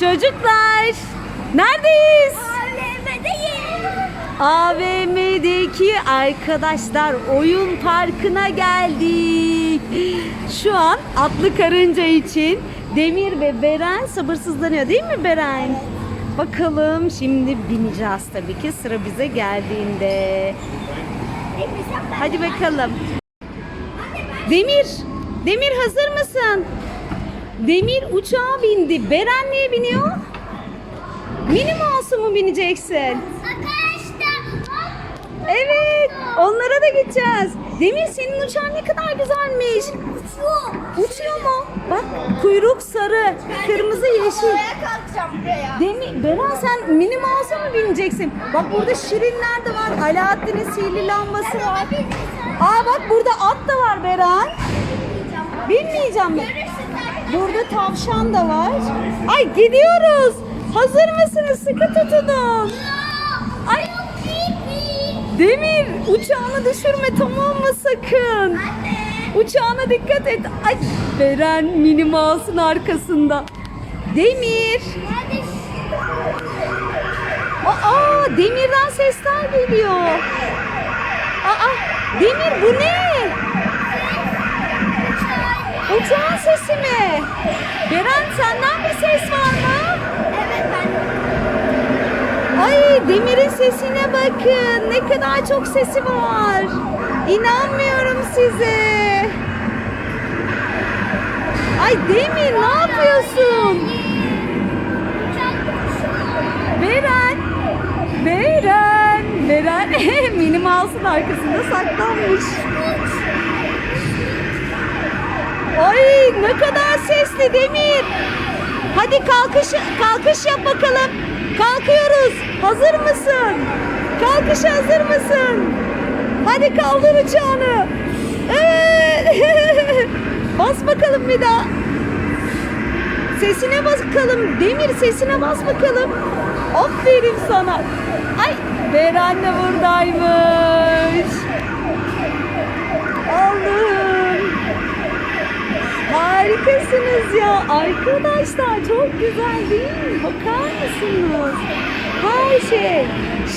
Çocuklar, neredeyiz? AVM'deyim. AVM'deki arkadaşlar oyun parkına geldik. Şu an atlı karınca için Demir ve Beren sabırsızlanıyor değil mi Beren? Bakalım şimdi bineceğiz tabii ki sıra bize geldiğinde. Hadi bakalım. Demir, Demir hazır mısın? Demir uçağa bindi. Beren niye biniyor? Mini Mouse'a mu bineceksin? Evet, onlara da gideceğiz. Demir senin uçağın ne kadar güzelmiş. Uçuyor. Uçuyor mu? Bak kuyruk sarı, kırmızı yeşil. Havaya kalkacağım buraya. Demir, Beren sen mini mouse'a mı bineceksin? Bak burada şirinler de var. Alaaddin'in sihirli lambası var. Aa bak burada at da var Beren. Bilmeyeceğim. Burada tavşan da var. Ay gidiyoruz. Hazır mısınız? Sıkı tutunun. Ay Demir uçağını düşürme tamam mı sakın? Uçağına dikkat et. Ay Beren mini mouse'un arkasında. Demir. Aa Demir'den sesler geliyor. Aa Demir bu ne? Uçağın sesi mi? Beren senden bir ses var mı? Evet ben. Ay Demir'in sesine bakın. Ne kadar çok sesi var. İnanmıyorum size. Ay Demir ne yapıyorsun? Beren. Beren. Beren mini mouse'un arkasında saklanmış. Ne kadar sesli Demir. Hadi kalkış kalkış yap bakalım. Kalkıyoruz. Hazır mısın? Kalkışa hazır mısın? Hadi kaldır uçağını. Evet. Bas bakalım bir daha. Sesine bakalım. Demir sesine bas bakalım. Aferin sana. Ay Beren de buradaymış. Harikasınız ya. Arkadaşlar çok güzel değil mi? Bakar mısınız? Her şey.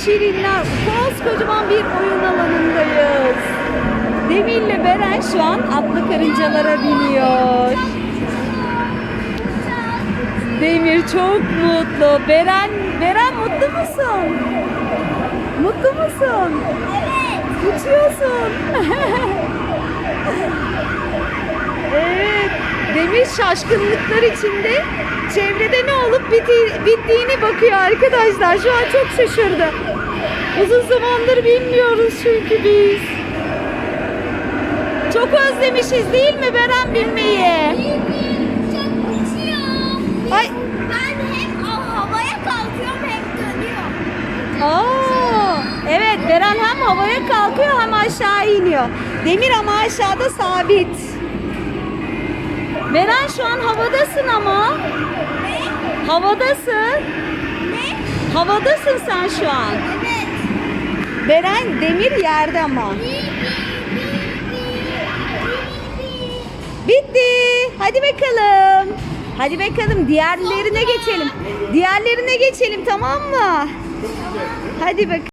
Şirinler. Koskocaman bir oyun alanındayız. Demir'le Beren şu an atlı karıncalara biniyor. Demir çok mutlu. Beren, Beren mutlu musun? Mutlu musun? Evet. Uçuyorsun. evet. Demir şaşkınlıklar içinde çevrede ne olup biti- bittiğini bakıyor arkadaşlar. Şu an çok şaşırdı. Uzun zamandır bilmiyoruz çünkü biz. Çok özlemişiz değil mi Beren bilmeyi? Ay. Ben hem havaya kalkıyorum hem dönüyorum. Aa, evet Beren hem havaya kalkıyor hem aşağı iniyor. Demir ama aşağıda sabit. Beren şu an havadasın ama. Ne? Havadasın. Ne? Havadasın sen şu an. Evet. Beren Demir yerde ama. Bitti. Hadi bakalım. Hadi bakalım diğerlerine geçelim. Diğerlerine geçelim tamam mı? Hadi bakalım.